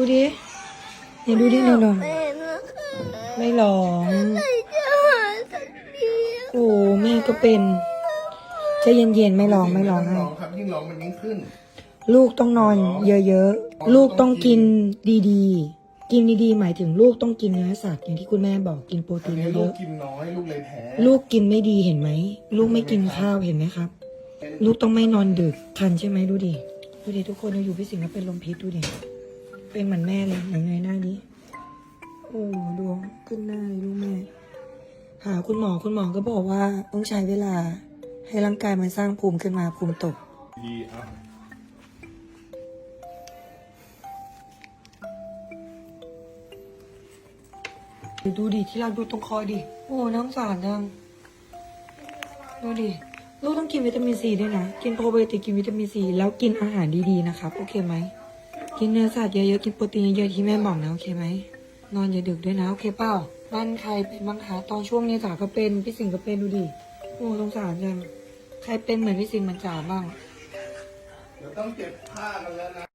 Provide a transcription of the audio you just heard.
ดูดิเนี่ยดูดิเนี่ยลองแม่นะคะไม่ร้องใครจะหาสักทีโอ้แม่ก็เป็นใจเย็นๆไม่ร้องไม่ร้องยิ่ให้ร้องครับยิ่งร้องมันยิ่งขึ้น ลูกต้องนอน เยอะๆลูกต้องกินดีๆ กินดีๆ หมายถึงลูกต้องกินเนื้อสัตว์อย่างที่คุณแม่บอกกินโปรตอตีนนนี้เยลูกอะกินน้อยลูกเลยแพ้ๆลูกกินไม่ดีเห็นไหมลูกไม่กินข้าวเห็นไหมครับ ลูกต้องไม่นอนดึกทันใช่ไหมดูดิดูดิทุกคนอยู่พี่สิงห์ก็เป็นลมพิษดูดิ เป็นเหมือนแม่เลยไหนไงหน้านี้โอ้ดวงขึ้นหน้าเลยลูกแม่หาคุณหมอคุณหมอก็บอกว่าต้องใช้เวลา ให้ร่างกายมันสร้างภูมิขึ้นมาภูมิตกดีอะดูดิที่เราดูตรงคอดิ โอ้น้องสารจังดูดิ ลูกต้องกินวิตามินซีด้วยนะ กินโปรไบโอติกกินวิตามินซีแล้วกินอาหารดีๆนะครับ โอเคไหม กินเนื้อสัตว์เยอะๆ กินโปรตีนเยอะๆที่แม่บอกนะโอเคไหม นอนอย่าดึกด้วยนะ โอเคเปล่า บ้านใครเป็นบ้างคะตอนช่วงนี้จ๋าก็เป็น พี่สิงห์ก็เป็นดูดิ โอ้สงสารจัง ใครเป็นเหมือนพี่สิงห์เหมือนจ๋าบ้าง เดี๋ยวต้องเก็บผ้ากันแล้วนะ